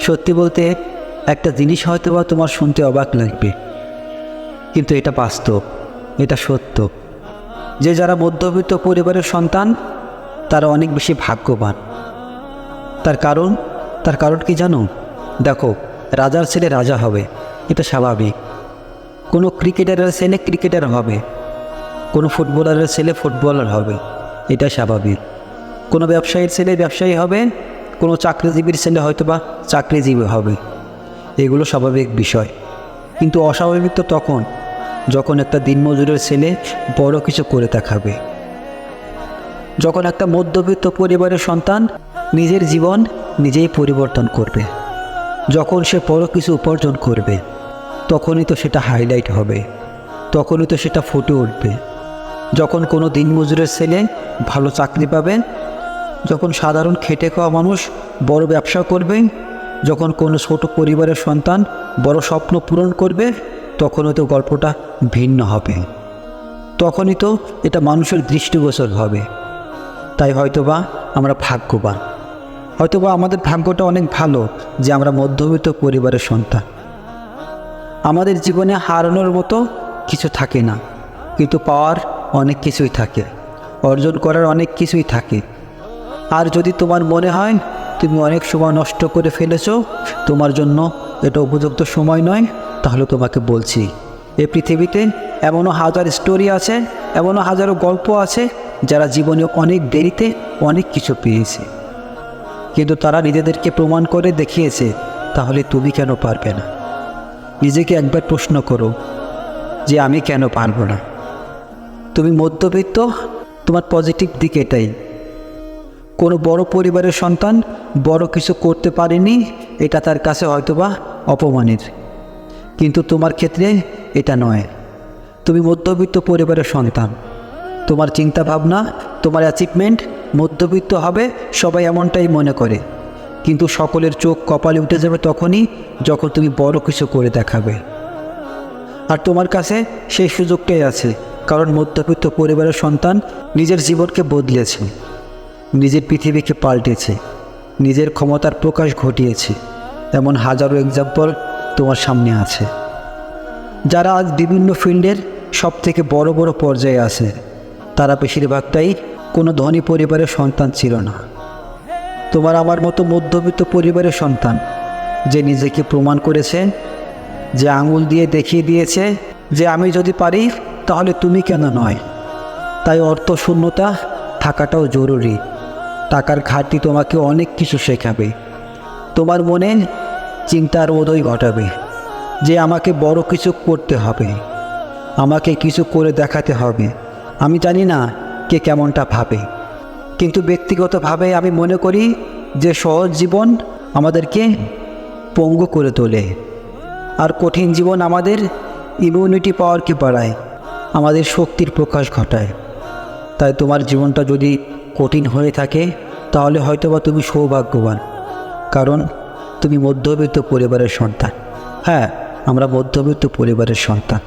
সত্যি বলতে, একটা জিনিস হয়তো বা তোমার শুনতে অবাক লাগবে। কিন্তু এটা বাস্তব, এটা সত্য। যে যারা মধ্যবিত্ত পরিবারের সন্তান, তারা অনেক বেশি ভাগ্যবান। তার কারণ তার কারণ কি জানো? দেখো, রাজার ছেলে রাজা হবে, এটা স্বাভাবিক। কোনো ক্রিকেটারের ছেলে ক্রিকেটার হবে, কোনো ফুটবলারের ছেলে ফুটবলার হবে এটা স্বাভাবিক। কোনো ব্যবসায়ীর ছেলে ব্যবসায়ী হবে কোনো চাকরিজীবীর ছেলে হয়তো বা চাকরিজীবী হবে। এগুলো স্বাভাবিক বিষয়। কিন্তু অস্বাভাবিক তো তখন, যখন একটা দিনমজুরের ছেলে বড় কিছু করে দেখাবে। যখন একটা মধ্যবিত্ত পরিবারের সন্তান নিজের জীবন নিজেই পরিবর্তন করবে। যখন সে বড় কিছু উপার্জন করবে, তখনই তো সেটা হাইলাইট হবে। তখনই তো সেটা ফুটে উঠবে। যখন কোনো দিনমজুরের ছেলে ভালো চাকরি পাবে যখন সাধারণ খেটে খাওয়া মানুষ বড় ব্যবসা করবে, যখন কোনো ছোট পরিবারের সন্তান বড় স্বপ্ন পূরণ করবে, তখনই তো গল্পটা ভিন্ন হবে। তখনই তো এটা মানুষের দৃষ্টিগোচর হবে। তাই হয়তোবা আমরা ভাগ্যবান। হয়তোবা আমাদের ভাগ্যটা অনেক ভালো যে আমরা মধ্যবিত্ত পরিবারের সন্তান। আমাদের জীবনে হারানোর মতো কিছু থাকে না, কিন্তু পাওয়ার অনেক কিছুই থাকে, অর্জন করার অনেক কিছুই থাকে। আর যদি তোমার মনে হয় তুমি অনেক সময় নষ্ট করে ফেলেছো, তোমার জন্য এটা উপযুক্ত সময় নয়, তাহলে তোমাকে বলছি এই পৃথিবীতে এমনও হাজার স্টোরি আছে, এমনও হাজারো গল্প আছে, যারা জীবনে অনেক দেরিতে অনেক কিছু পেয়েছে। কিন্তু তারা নিজেদেরকে প্রমাণ করে দেখিয়েছে, তাহলে তুমি কেন পারবে না? নিজেকে একবার প্রশ্ন করো, যে আমি কেন পারব না? তুমি মধ্যবিত্ত, তোমার পজিটিভ দিক এটাই। কোনো বড় পরিবারের সন্তান বড় কিছু করতে পারেনি, এটা তার কাছে হয়তোবা অপমানের। কিন্তু তোমার ক্ষেত্রে এটা নয়। তুমি মধ্যবিত্ত পরিবারের সন্তান। তোমার চিন্তা ভাবনা তোমার অ্যাচিভমেন্ট মধ্যবিত্ত হবে, সবাই এমনটাই মনে করে। কিন্তু সকলের চোখ কপালে উঠে যাবে তখনই যখন তুমি বড় কিছু করে দেখাবে। আর তোমার কাছে সেই সুযোগটাই আছে, কারণ মধ্যবিত্ত পরিবারের সন্তান নিজের জীবনকে বদলেছে। নিজের পৃথিবীকে পাল্টেছে, নিজের ক্ষমতার প্রকাশ ঘটিয়েছে, এমন হাজারো এক্সাম্পল তোমার সামনে আছে। যারা আজ বিভিন্ন ফিল্ডের সব থেকে বড় বড় পর্যায়ে আছে, তারা বেশিরভাগটাই কোনো ধনী পরিবারের সন্তান ছিল না। তোমার আমার মতো মধ্যবিত্ত পরিবারের সন্তান, যে নিজেকে প্রমাণ করেছে, যে আঙুল দিয়ে দেখিয়ে দিয়েছে যে আমি যদি পারি, তাহলে তুমি কেন নয়? তাই অর্থ শূন্যতা থাকাটাও জরুরি। টাকার ঘাটতি তোমাকে অনেক কিছু শেখাবে। তোমার মনে চিন্তার উদয় ঘটাবে যে আমাকে বড় কিছু করতে হবে। আমাকে কিছু করে দেখাতে হবে। আমি জানি না কে কেমনটা ভাবে। কিন্তু ব্যক্তিগতভাবে আমি মনে করি যে সহজ জীবন আমাদেরকে পঙ্গু করে তোলে। আর কঠিন জীবন আমাদের ইমিউনিটি পাওয়ারকে বাড়ায়, আমাদের শক্তির প্রকাশ ঘটায়। তাই তোমার জীবনটা যদি কঠিন হয়ে থাকে, তাহলে হয়তোবা তুমি সৌভাগ্যবান। কারণ তুমি মধ্যবিত্ত পরিবারের সন্তান। হ্যাঁ আমরা মধ্যবিত্ত পরিবারের সন্তান।